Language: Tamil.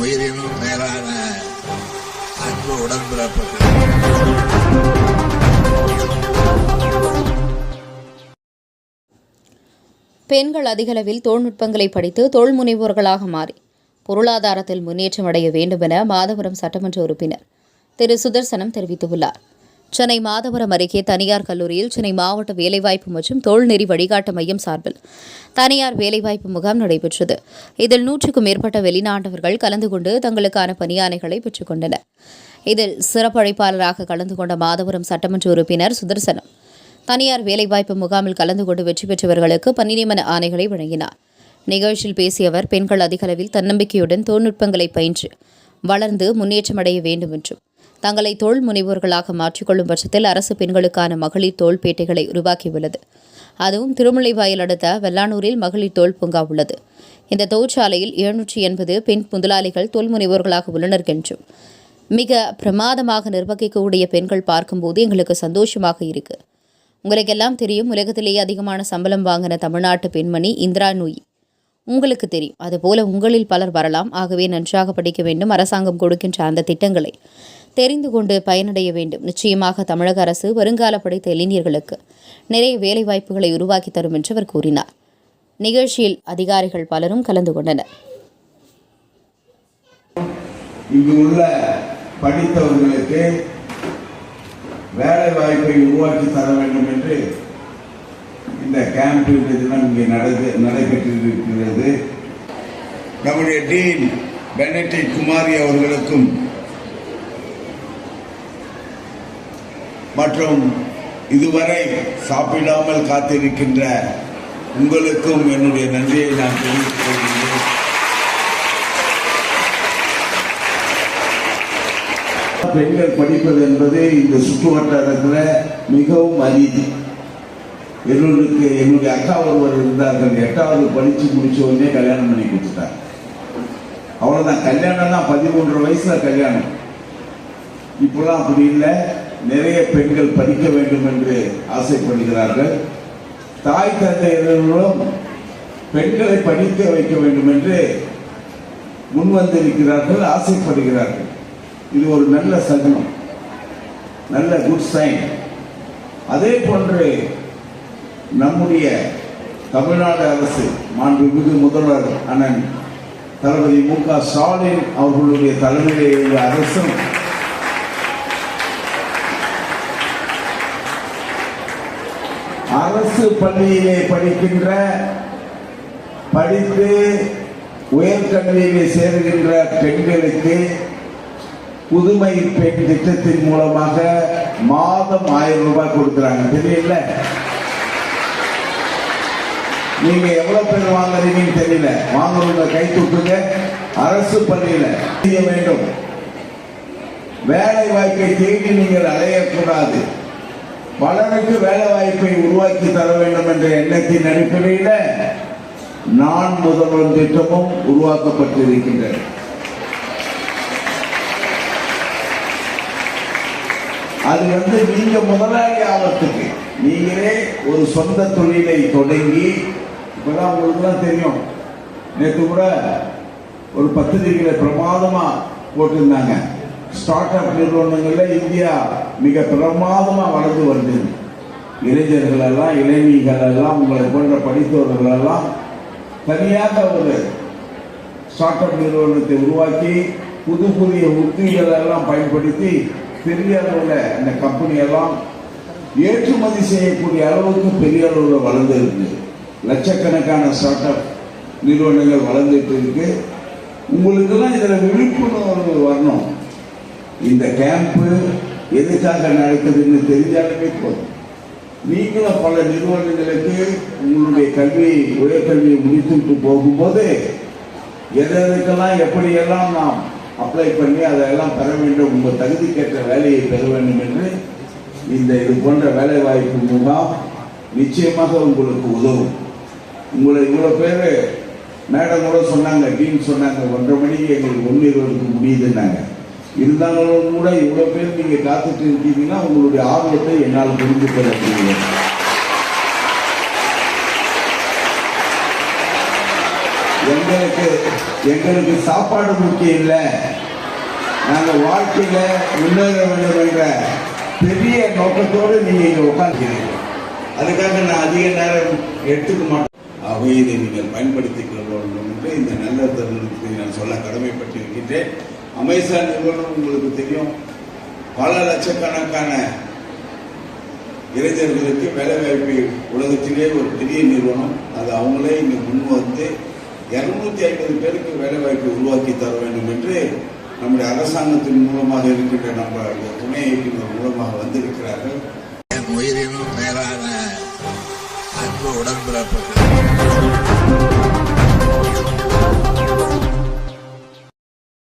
உயிரினும் மேலான அன்பு உடன்பிறப்புகள். பெண்கள் அதிகளவில் தொழில்நுட்பங்களை படித்து தொழில் முனைவோர்களாக மாறி பொருளாதாரத்தில் முன்னேற்றம் அடைய வேண்டும் என மாதவரம் சட்டமன்ற உறுப்பினர் திரு. சுதர்சனம் தெரிவித்துள்ளார். சென்னை மாதவரம் அருகே தனியார் கல்லூரியில் சென்னை மாவட்ட வேலைவாய்ப்பு மற்றும் தொழில்நெறி வழிகாட்டு மையம் சார்பில் தனியார் வேலைவாய்ப்பு முகாம் நடைபெற்றது. இதில் நூற்றுக்கும் மேற்பட்ட வெளிநாட்டவர்கள் கலந்து கொண்டு தங்களுக்கான பணியானைகளை பெற்றுக் கொண்டனர். இதில் சிறப்பழைப்பாளராக கலந்து கொண்ட மாதவரம் சட்டமன்ற உறுப்பினர் சுதர்சனம் தனியார் வேலைவாய்ப்பு முகாமில் கலந்து கொண்டு வெற்றி பெற்றவர்களுக்கு பணி நியமன ஆணைகளை வழங்கினார். நிகழ்ச்சியில் பேசிய அவர் பெண்கள் அதிகளவில் தன்னம்பிக்கையுடன் தொழில்நுட்பங்களை பயின்று வளர்ந்து முன்னேற்றமடைய வேண்டும் என்றும் தங்களை தொழில் முனைவோர்களாக மாற்றிக்கொள்ளும் பட்சத்தில் அரசு பெண்களுக்கான மகளிர் தோள்பேட்டைகளை உருவாக்கியுள்ளது. அதுவும் திருமலைவாயில் அடுத்த வெள்ளானூரில் மகளிர் தோல் பூங்கா உள்ளது. இந்த தொழிற்சாலையில் எழுநூற்றி எண்பது பெண் முதலாளிகள் தொழில் முனைவோர்களாக உள்ளனர் என்றும் மிக பிரமாதமாக நிர்வகிக்கக்கூடிய பெண்கள் பார்க்கும்போது எங்களுக்கு சந்தோஷமாக இருக்கு. உங்களுக்கெல்லாம் தெரியும் உலகத்திலேயே அதிகமான சம்பளம் வாங்கின தமிழ்நாட்டு பெண்மணி இந்திரா நூயி. உங்களுக்கு தெரியும் அதுபோல உங்களில் பலர் வரலாம். ஆகவே நன்றாக படிக்க வேண்டும். அரசாங்கம் கொடுக்கின்ற அந்த திட்டங்களை தெரிந்து கொண்டு பயனடைய வேண்டும். நிச்சயமாக தமிழக அரசு வருங்கால படைத்த இளைஞர்களுக்கு நிறைய வேலைவாய்ப்புகளை உருவாக்கி தரும் என்று அவர் கூறினார். நிகழ்ச்சியில் அதிகாரிகள் பலரும் கலந்து கொண்டனர். இங்கு உள்ள படித்தவர்களுக்கு வேலை வாய்ப்பை உருவாக்கி தர வேண்டும் என்று இந்த கேம்ப் தினம் இங்கே நடந்து நடைபெற்றிருக்கிறது. நம்முடைய டீன் பெனட்டி குமாரி அவர்களுக்கும் மற்றும் இதுவரை சாப்பிடாமல் காத்திருக்கின்ற உங்களுக்கும் என்னுடைய நன்றியை நான் தெரிவித்துக் கொள்கிறேன். பெண்கள் படிப்பது என்பது இந்த சுற்று வட்டாரத்தில் மிகவும் அரிது. என்னுடைய என்னுடைய அக்கா ஒருவர் இருந்தார்கள். எட்டாவது படித்து முடிச்ச உடனே கல்யாணம் பண்ணி கொடுத்துட்டாங்க அவ்வளோதான் கல்யாணம் தான் பதிமூன்று வயசுல கல்யாணம். இப்பெல்லாம் அப்படி இல்லை. நிறைய பெண்கள் படிக்க வேண்டும் என்று ஆசைப்படுகிறார்கள். தாய் தந்தையினர்களும் பெண்களை படிக்க வைக்க வேண்டும் என்று முன்வந்திருக்கிறார்கள் ஆசைப்படுகிறார்கள். இது ஒரு நல்ல சகுனம் நல்ல குட் சைன் அதே போன்று நம்முடைய தமிழ்நாடு அரசு மாண்புமிகு முதல்வர் அண்ணன் தளபதி மு க ஸ்டாலின் அவர்களுடைய தலைமையிலே அரசும் அரசு பள்ளியிலே படிக்கின்ற படித்து உயர்கல்வியிலே சேருகின்ற பெண்களுக்கு புதுமை பெண் திட்டத்தின் மூலமாக மாதம் ஆயிரம் ரூபாய் கொடுக்குறாங்க. தெரியல? நீங்க எவ்வளவு பேர் வாங்குறீங்கன்னு தெரியல. வாங்குறவங்க கை தூக்குங்க அரசு பள்ளியில செய்ய வேண்டும். வேலை வாய்ப்பை தேடி நீங்கள் அலையக்கூடாது. பலருக்கு வேலை வாய்ப்பை உருவாக்கி தர வேண்டும் என்ற எண்ணத்தின் அடிப்படையில் நான் முதல்வர் திட்டமும் உருவாக்கப்பட்டிருக்கின்றது. அது வந்து நீங்க முதலாளி ஆபத்துக்கு நீங்களே ஒரு சொந்த தொழிலை தொடங்கி இப்பதான் உங்களுக்குலாம் தெரியும். நேற்று கூட ஒரு பத்திரிகையில பிரமாதமா போட்டிருந்தாங்க. ஸ்டார்ட் அப் நிறுவனங்களில் இந்தியா மிக பிரமாதமாக வளர்ந்து வருது இளைஞர்கள் எல்லாம் இளைஞர்கள் எல்லாம் உங்களை போன்ற படித்தவர்கள் எல்லாம் தனியாக ஒரு ஸ்டார்ட் அப் நிறுவனத்தை உருவாக்கி புது புதிய உத்திகள் எல்லாம் பயன்படுத்தி பெரிய அளவில் இந்த கம்பெனியெல்லாம் ஏற்றுமதி செய்யக்கூடிய அளவுக்கு பெரிய அளவில் வளர்ந்து இருக்கு. லட்சக்கணக்கான ஸ்டார்ட் அப் நிறுவனங்கள் வளர்ந்துட்டு இருக்கு. உங்களுக்கெல்லாம் இதில் விழிப்புணர்வு வரணும். இந்த கேம்ப்பு எதுக்காக நடக்குதுன்னு தெரிஞ்சாலுமே போதும். நீங்களும் பல நிறுவனங்களுக்கு உங்களுடைய கல்வியை உயர்கல்வியை முடித்துவிட்டு போகும்போது எதற்கெல்லாம் எப்படியெல்லாம் நாம் அப்ளை பண்ணி அதையெல்லாம் பெற வேண்டும் உங்கள் தகுதிக்கேற்ற வேலையை பெற வேண்டும் என்று இந்த இது போன்ற வேலை வாய்ப்பு முகாம் நிச்சயமாக உங்களுக்கு உதவும். உங்களை இவ்வளோ பேர் மேடம் கூட சொன்னாங்க டீன் சொன்னாங்க ஒன்றரை மணிக்கு எங்களுக்கு ஒன்று இருபதுக்கு முடியுதுன்னாங்க. இருந்தாலும் கூட இவ்வளோ பேர் நீங்கள் காத்துட்டு இருக்கீங்கன்னா உங்களுடைய ஆர்வத்தை என்னால் புரிந்து கொள்ள முடியும். எங்களுக்கு எங்களுக்கு சாப்பாடு முக்கியம் இல்லை. நாங்கள் வாழ்க்கையில முன்னேற வேண்டும் என்ற பெரிய நோக்கத்தோடு நீங்க இங்கே உட்கார்ந்துக்கிறீங்க அதுக்காக நான் அதிக நேரம் எடுத்துக்க மாட்டேன். அவையை நீங்கள் பயன்படுத்திக் கொள்ள வேண்டும் என்று இந்த நல்ல தருணத்தை நான் சொல்ல கடமைப்பட்டிருக்கின்றேன். அமேசான் நிறுவனம் உங்களுக்கு தெரியும். பல லட்சக்கணக்கான இளைஞர்களுக்கு வேலைவாய்ப்பு உலகத்திலே ஒரு பெரிய நிறுவனம். அது அவங்களே இங்கே முன் வந்து இருநூத்தி ஐம்பது பேருக்கு வேலைவாய்ப்பை உருவாக்கி தர வேண்டும் என்று நம்முடைய அரசாங்கத்தின் மூலமாக இருக்கின்ற நம்ம துணை இயக்குநர் மூலமாக வந்திருக்கிறார்கள். என் உயிரினும் மேலான அன்பு உடன்பிறப்புகள்